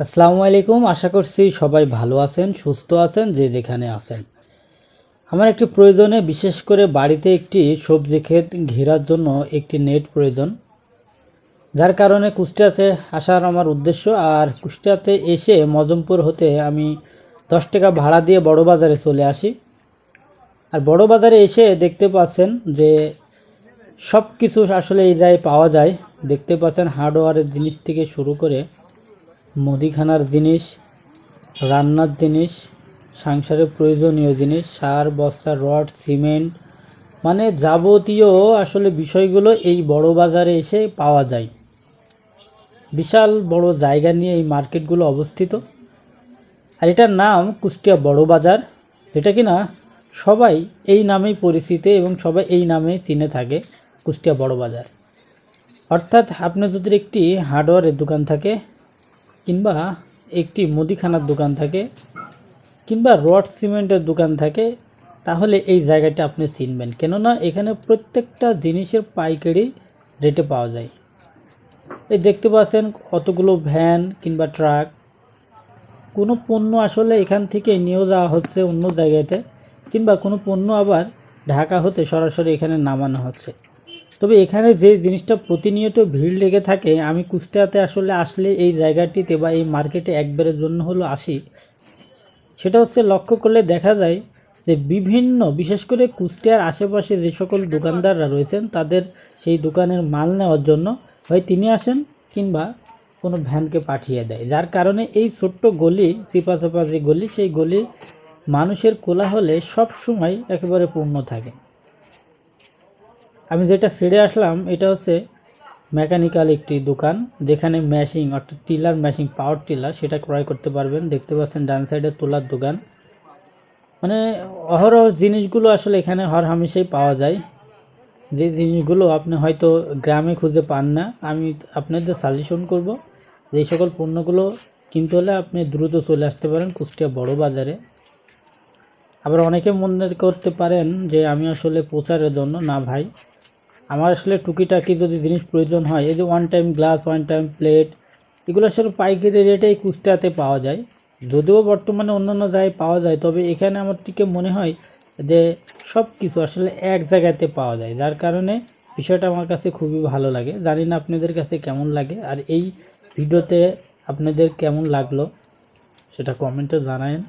আসসালামু আলাইকুম, আশা করছি সবাই ভালো আছেন, সুস্থ আছেন, যে যেখানে আছেন। আমার একটি প্রয়োজনে বিশেষ করে বাড়িতে একটি সবজি ক্ষেত ঘেরার জন্য একটি নেট প্রয়োজন। যার কারণে কুষ্টিয়াতে আসার আমার উদ্দেশ্য, আর কুষ্টিয়াতে এসে মজমপুর হতে আমি দশ টাকা ভাড়া দিয়ে বড় বাজারে চলে আসি। আর বড় বাজারে এসে দেখতে পাচ্ছেন যে সব কিছু আসলে এই পাওয়া যায়। দেখতে পাচ্ছেন হার্ডওয়্যারের জিনিস থেকে শুরু করে মুদিখানার জিনিস, রান্নার জিনিস, সংসারের প্রয়োজনীয় জিনিস, সার, বস্তা, রড, সিমেন্ট মানে যাবতীয় আসলে বিষয়গুলো এই বড় বাজারে এসে পাওয়া যায়। বিশাল বড় জায়গা নিয়ে এই মার্কেটগুলো অবস্থিত। আর এটার নাম কুষ্টিয়া বড় বাজার, যেটা কি না সবাই এই নামেই পরিচিত এবং সবাই এই নামে চিনে থাকে, কুষ্টিয়া বড় বাজার। অর্থাৎ আপনার যদি একটি হার্ডওয়্যারের দোকান থাকে কিংবা একটি মুদিখানার দোকান থাকে কিংবা রড সিমেন্টের দোকান থাকে, তাহলে এই জায়গাটা আপনি চিনবেন। কেননা এখানে প্রত্যেকটা জিনিসের পাইকারি রেটে পাওয়া যায়। এই দেখতে পাচ্ছেন কতগুলো ভ্যান কিংবা ট্রাক। কোনো পণ্য আসলে এখান থেকে নিয়ে যাওয়া হচ্ছে অন্য জায়গাতে, কিংবা কোনো পণ্য আবার ঢাকা হতে সরাসরি এখানে নামানো হচ্ছে। তবে এখানে যে জিনিসটা প্রতিনিয়ত ভিড় লেগে থাকে, আমি কুষ্টিয়াতে আসলে আসলে এই জায়গাটিতে বা এই মার্কেটে একবারের জন্য হলো আসি। সেটা হচ্ছে লক্ষ্য করলে দেখা যায় যে বিভিন্ন, বিশেষ করে কুষ্টিয়ার আশেপাশে যে সকল দোকানদাররা রয়েছেন, তাদের সেই দোকানের মাল নেওয়ার জন্য হয় তিনি আসেন কিংবা কোনো ভ্যানকে পাঠিয়ে দেয়। যার কারণে এই ছোট্ট গলি চিপা চাপা যে গলি, সেই গলি মানুষের কোলাহলে সব সময় একেবারে পূর্ণ থাকে। আমি যেটা ছেড়ে আসলাম, এটা হচ্ছে মেকানিক্যাল একটি দোকান, যেখানে ম্যাশিং অর্থাৎ টিলার ম্যাশিং পাওয়ার টিলার সেটা ক্রয় করতে পারবেন। দেখতে পাচ্ছেন ডান সাইডে তোলার দোকান। মানে অহরহ জিনিসগুলো আসলে এখানে হর হামেশাই পাওয়া যায়। যে জিনিসগুলো আপনি হয়তো গ্রামে খুঁজে পান না, আমি আপনাদের সাজেশন করব যে সকল পণ্যগুলো কিনতে হলে আপনি দ্রুত চলে আসতে পারেন কুষ্টিয়া বড় বাজারে। আবার অনেকে মনে করতে পারেন যে আমি আসলে প্রচারের জন্য না ভাই। আমার আসলে টুকিটাকি যদি জিনিস প্রয়োজন হয়, এই যে one time glass one time plate এগুলো আসলে পাইকারি রেটেই কুষ্টিয়াতে পাওয়া যায়। যদিও বর্তমানে অন্যান্য জায়গায় পাওয়া যায়, তবে এখানে আমার থেকে মনে হয় যে সব কিছু আসলে এক জায়গাতে পাওয়া যায়। যার কারণে বিষয়টা আমার কাছে খুবই ভালো লাগে। জানি না আপনাদের কাছে কেমন লাগে, আর এই ভিডিওতে আপনাদের কেমন লাগল সেটা কমেন্টে জানায়েন।